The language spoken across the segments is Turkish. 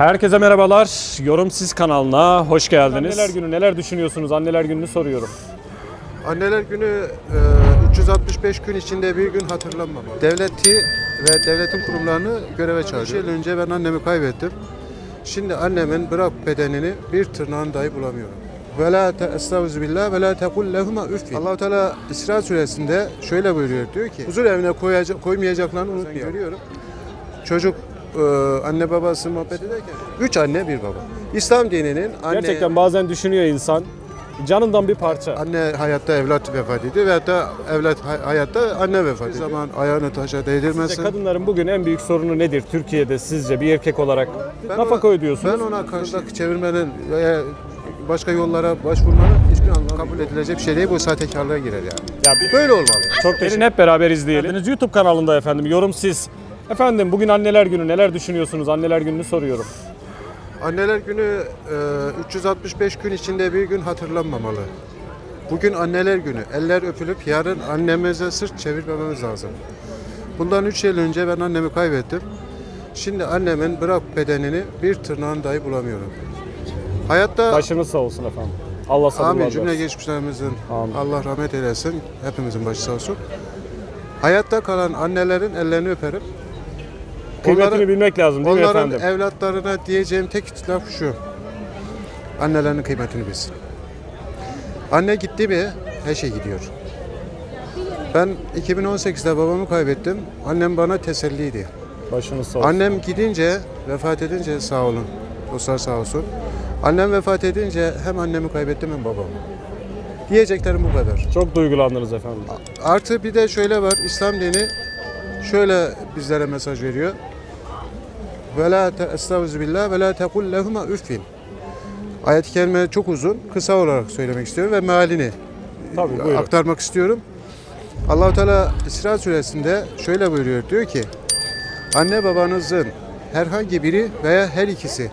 Herkese merhabalar. Yorumsiz kanalına hoş geldiniz. Anneler günü neler düşünüyorsunuz? Anneler gününü soruyorum. Anneler günü e, 365 gün içinde bir gün hatırlanmamalı. Devleti ve devletin kurumlarını göreve çağırıyor. yıl önce ben annemi kaybettim. Şimdi annemin bırak bedenini bir tırnağını dahi bulamıyorum. Ve la te billah ve la tekul lehuma üffin. Allah Teala İsra suresinde şöyle buyuruyor diyor ki huzur evine koyacak, koymayacaklarını unutmayın. Görüyorum. Çocuk e, anne babası muhabbet ederken üç anne bir baba. İslam dininin anne Gerçekten bazen düşünüyor insan. Canından bir parça. Anne hayatta evlat vefat ediyor veyahut da evlat hay- hayatta anne vefat ediyor. zaman ayağını taşa Sizce değdirmezsen kadınların bugün en büyük sorunu nedir Türkiye'de sizce bir erkek olarak? ben Nafaka ona, ödüyorsunuz. Ben ona karşılık çevirmenin veya başka yollara başvurmanın hiçbir anlamı kabul edilecek bir şey değil. Bu sahtekarlığa girer yani. Ya bir- Böyle olmalı. Çok teşekkür hep beraber izleyelim. YouTube kanalında efendim yorum siz. Efendim bugün anneler günü neler düşünüyorsunuz? Anneler gününü soruyorum. Anneler günü e, 365 gün içinde bir gün hatırlanmamalı. Bugün anneler günü. Eller öpülüp yarın annemize sırt çevirmememiz lazım. Bundan 3 yıl önce ben annemi kaybettim. Şimdi annemin bırak bedenini bir tırnağını dahi bulamıyorum. Hayatta Başınız sağ olsun efendim. Allah sabırlar Amin versin. cümle geçmişlerimizin Amin. Allah rahmet eylesin. Hepimizin başı sağ olsun. Hayatta kalan annelerin ellerini öperim. Kıymetini Onların- bilmek lazım değil mi Onların efendim? evlatlarına diyeceğim tek laf şu. Annelerin kıymetini bilsin. Anne gitti mi her şey gidiyor. Ben 2018'de babamı kaybettim. Annem bana teselliydi. Başınız sağ olsun. Annem gidince, vefat edince sağ olun. Dostlar sağ olsun. Annem vefat edince hem annemi kaybettim hem babamı. Diyeceklerim bu kadar. Çok duygulandınız efendim. Artı bir de şöyle var. İslam dini şöyle bizlere mesaj veriyor. Ve la billah ve la tekul lehuma üffin. Ayet-i kerime çok uzun. Kısa olarak söylemek istiyorum ve mealini Tabii buyurun. aktarmak istiyorum. Allah Teala İsra suresinde şöyle buyuruyor. Diyor ki: Anne babanızın herhangi biri veya her ikisi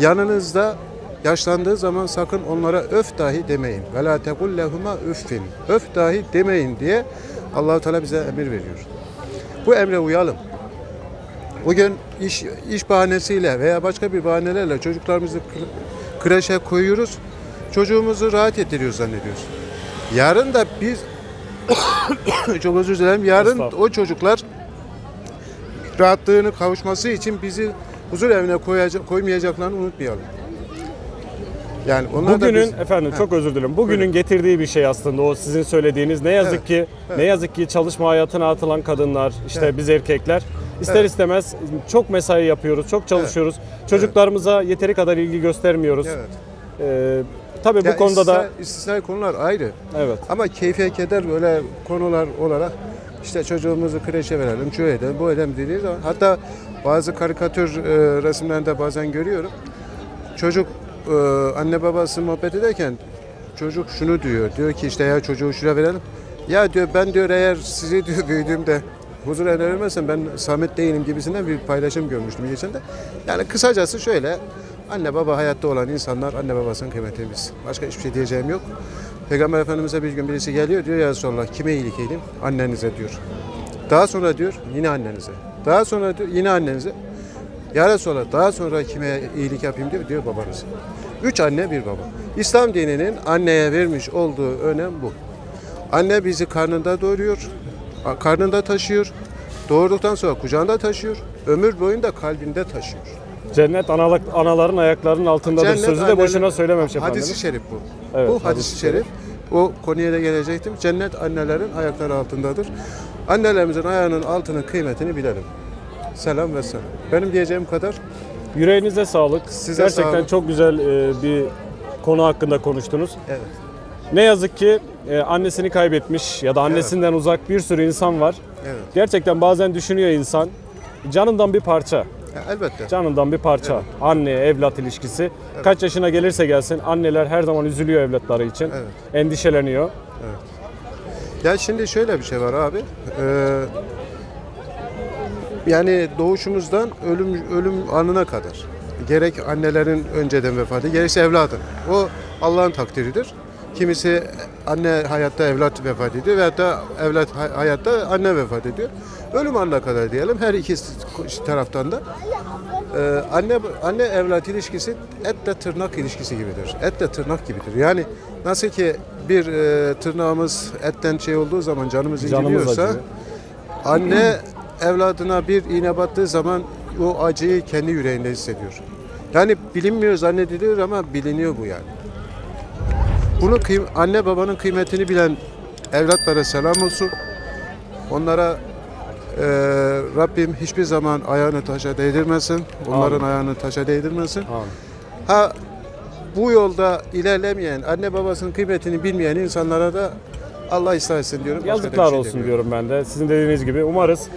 yanınızda yaşlandığı zaman sakın onlara öf dahi demeyin. Ve la tekul lehuma üffin. Öf dahi demeyin diye Allah Teala bize emir veriyor. Bu emre uyalım. Bugün iş iş bahanesiyle veya başka bir bahanelerle çocuklarımızı kre- kreşe koyuyoruz. Çocuğumuzu rahat ettiriyoruz zannediyoruz. Yarın da biz çok özür dilerim. Yarın o çocuklar rahatlığını kavuşması için bizi huzur evine koyacak, koymayacaklarını unutmayalım. Yani onlar da Bugünün biz- efendim Heh. çok özür dilerim. Bugünün getirdiği bir şey aslında o sizin söylediğiniz. Ne yazık Evet, ki ne yazık ki çalışma hayatına atılan kadınlar, işte Evet. biz erkekler ister Evet. istemez çok mesai yapıyoruz, çok çalışıyoruz. Çocuklarımıza yeteri kadar ilgi göstermiyoruz. Evet. Ee, tabii bu Ya konuda da istisna- istisnai konular ayrı. evet. Ama keyfe keder böyle konular olarak işte çocuğumuzu kreşe verelim, şu edelim, bu edelim dediği zaman hatta bazı karikatür e, resimlerinde bazen görüyorum. Çocuk e, anne babası muhabbet ederken çocuk şunu diyor. Diyor ki işte ya çocuğu şuraya verelim. Ya diyor ben diyor eğer sizi diyor büyüdüğümde huzur vermezsem ben Samet değilim gibisinden bir paylaşım görmüştüm geçen de. Yani kısacası şöyle anne baba hayatta olan insanlar anne babasının kıymetini. Başka hiçbir şey diyeceğim yok. Peygamber Efendimiz'e bir gün birisi geliyor diyor ya Resulallah kime iyilik edeyim? Annenize diyor. Daha sonra diyor yine annenize. Daha sonra diyor yine annenize. Ya Resulallah daha sonra kime iyilik yapayım diyor, diyor babanız. Üç anne bir baba. İslam dininin anneye vermiş olduğu önem bu. Anne bizi karnında doğuruyor, karnında taşıyor. Doğurduktan sonra kucağında taşıyor. Ömür boyunda kalbinde taşıyor. Cennet analık, anaların ayaklarının altındadır Cennet sözü de annelerin- boşuna söylememiş efendim. Hadisi şerif bu. Evet, bu hadis-i hadisi şerif. O konuya da gelecektim. Cennet annelerin ayakları altındadır. Annelerimizin ayağının altının kıymetini bilelim. Selam ve selam. Benim diyeceğim kadar. Yüreğinize sağlık. Size Gerçekten sağlık. çok güzel e, bir konu hakkında konuştunuz. Evet. Ne yazık ki e, annesini kaybetmiş ya da annesinden uzak bir sürü insan var. Evet. Gerçekten bazen düşünüyor insan canından bir parça. Elbette. Canından bir parça. Anne evlat ilişkisi. Kaç yaşına gelirse gelsin anneler her zaman üzülüyor evlatları için. Evet. Endişeleniyor. Ya şimdi şöyle bir şey var abi. Ee, yani doğuşumuzdan ölüm ölüm anına kadar gerek annelerin önceden vefatı gerekse evladın. O Allah'ın takdiridir. Kimisi anne hayatta evlat vefat ediyor veyahut da evlat hay- hayatta anne vefat ediyor. Ölüm anına kadar diyelim her iki taraftan da. Ee, anne anne evlat ilişkisi etle tırnak ilişkisi gibidir. Etle tırnak gibidir. Yani nasıl ki bir e, tırnağımız etten şey olduğu zaman canımız inciliyorsa anne evladına bir iğne battığı zaman o acıyı kendi yüreğinde hissediyor. Yani bilinmiyor zannediliyor ama biliniyor bu yani. Bunu kıym- anne babanın kıymetini bilen evlatlara selam olsun. Onlara e, Rabbim hiçbir zaman ayağını taşa değdirmesin. Onların Amin. ayağını taşa değdirmesin. Amin. Ha bu yolda ilerlemeyen, anne babasının kıymetini bilmeyen insanlara da Allah ıslah etsin diyorum. Başka Yazıklar şey olsun demiyorum. diyorum ben de. Sizin dediğiniz gibi umarız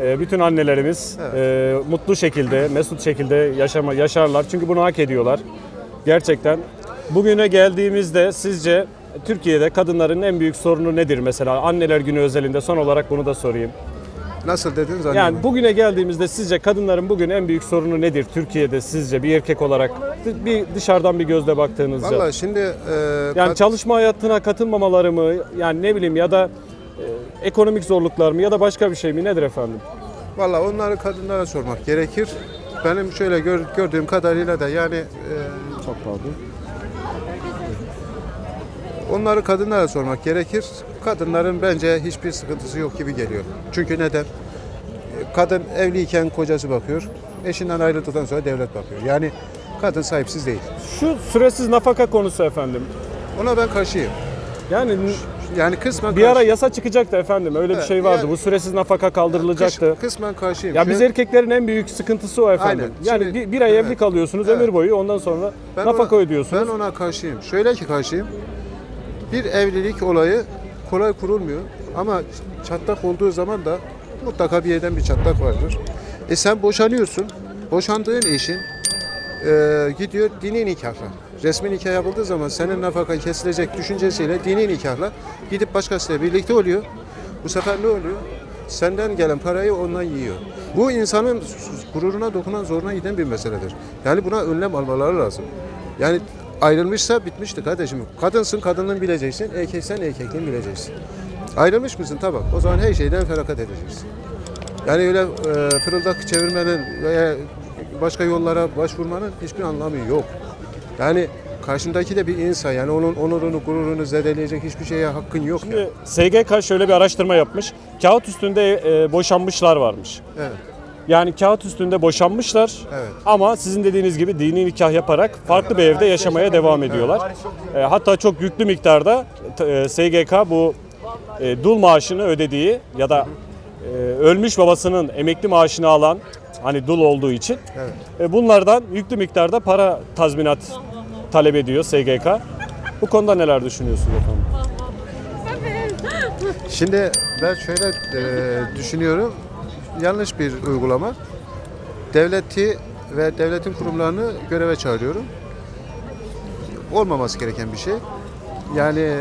bütün annelerimiz e, mutlu şekilde, mesut şekilde yaşama yaşarlar. Çünkü bunu hak ediyorlar. Gerçekten. Bugüne geldiğimizde sizce Türkiye'de kadınların en büyük sorunu nedir mesela? Anneler Günü özelinde son olarak bunu da sorayım. Nasıl dediniz anne? Yani bugüne geldiğimizde sizce kadınların bugün en büyük sorunu nedir Türkiye'de sizce bir erkek olarak bir dışarıdan bir gözle baktığınızda? Vallahi şimdi e, Yani çalışma hayatına katılmamaları mı yani ne bileyim ya da e, ekonomik zorluklar mı ya da başka bir şey mi nedir efendim? Vallahi onları kadınlara sormak gerekir. Benim şöyle gör- gördüğüm kadarıyla da yani e, Çok pardon. Onları kadınlara sormak gerekir. Kadınların bence hiçbir sıkıntısı yok gibi geliyor. Çünkü neden? Kadın evliyken kocası bakıyor. Eşinden ayrıldıktan sonra devlet bakıyor. Yani kadın sahipsiz değil. Şu süresiz nafaka konusu efendim. Ona ben karşıyım. Yani Yani kısmen bir ara karşı- yasa çıkacaktı efendim. Öyle bir şey vardı. yani- Bu süresiz nafaka kaldırılacaktı. Kıs- kısmen karşıyım. Ya biz Çünkü erkeklerin en büyük sıkıntısı o efendim. Aynen. Yani Şimdi- bir, bir ay evet. evli kalıyorsunuz Evet. ömür boyu ondan sonra ben nafaka ona- ödüyorsunuz. Ben ona karşıyım. Şöyle ki karşıyım. Bir evlilik olayı kolay kurulmuyor. Ama çatlak olduğu zaman da mutlaka bir yerden bir çatlak vardır. E sen boşanıyorsun. Boşandığın eşin e, gidiyor dini nikahla. Resmi nikah yapıldığı zaman senin nafaka kesilecek düşüncesiyle dini nikahla gidip başkasıyla birlikte oluyor. Bu sefer ne oluyor? Senden gelen parayı ondan yiyor. Bu insanın gururuna dokunan zoruna giden bir meseledir. Yani buna önlem almaları lazım. Yani ayrılmışsa bitmişti kardeşim. Kadınsın kadınlığını bileceksin, erkeksen erkekliğini bileceksin. Ayrılmış mısın? Tamam. O zaman her şeyden feragat edeceksin. Yani öyle e, fırıldak çevirmenin veya başka yollara başvurmanın hiçbir anlamı yok. Yani karşındaki de bir insan yani onun onurunu gururunu zedeleyecek hiçbir şeye hakkın yok. Yani. Şimdi SGK şöyle bir araştırma yapmış. Kağıt üstünde e, boşanmışlar varmış. Evet. Yani kağıt üstünde boşanmışlar Evet. ama sizin dediğiniz gibi dini nikah yaparak farklı bir evde yaşamaya devam ediyorlar. E, hatta çok yüklü miktarda e, SGK bu e, dul maaşını ödediği ya da ölmüş babasının emekli maaşını alan hani dul olduğu için Evet. bunlardan yüklü miktarda para tazminat talep ediyor SGK. Bu konuda neler düşünüyorsunuz efendim? Şimdi ben şöyle e, düşünüyorum. Yanlış bir uygulama. Devleti ve devletin kurumlarını göreve çağırıyorum. Olmaması gereken bir şey. Yani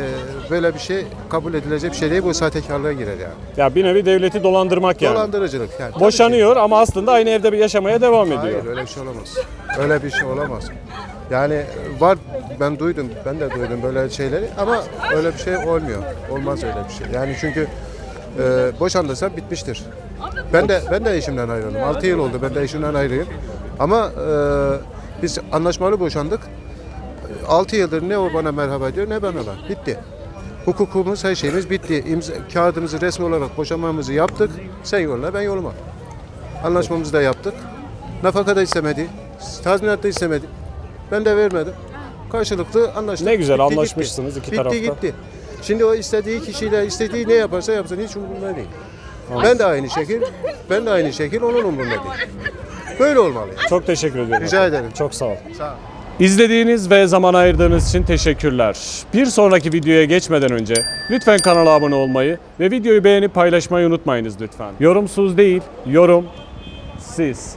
böyle bir şey kabul edilecek bir şey değil. Bu sahtekarlığa girer yani. Ya bir nevi devleti dolandırmak yani. Dolandırıcılık yani. Tabii ki. Boşanıyor ama aslında aynı evde bir yaşamaya devam ediyor. Hayır öyle bir şey olamaz. Öyle bir şey olamaz. Yani var ben duydum, ben de duydum böyle şeyleri ama öyle bir şey olmuyor. Olmaz öyle bir şey. Yani çünkü e, boşandıysa bitmiştir. Ben de ben de eşimden ayrıldım. 6 yıl oldu ben de eşimden ayrıyım. Ama e, biz anlaşmalı boşandık. 6 yıldır ne o bana merhaba diyor ne ben ona. Bitti. Hukukumuz her şeyimiz bitti. İmza, kağıdımızı resmi olarak boşanmamızı yaptık. Sen yoluna ben yoluma. Anlaşmamızı da yaptık. Nafaka da istemedi. Tazminat da istemedi. Ben de vermedim. Karşılıklı anlaştık. Ne güzel, Bitti, gitti. anlaşmışsınız iki Bitti tarafta. gitti. Şimdi o istediği kişiyle istediği ne yaparsa yapsın hiç umurumda değil. Ben de aynı şekil, ben de aynı şekil onun umurunda değil. Böyle olmalı. Çok teşekkür ediyorum. Rica ederim. Çok sağ ol. Sağ ol. İzlediğiniz ve zaman ayırdığınız için teşekkürler. Bir sonraki videoya geçmeden önce lütfen kanala abone olmayı ve videoyu beğenip paylaşmayı unutmayınız lütfen. Yorumsuz değil, yorum siz.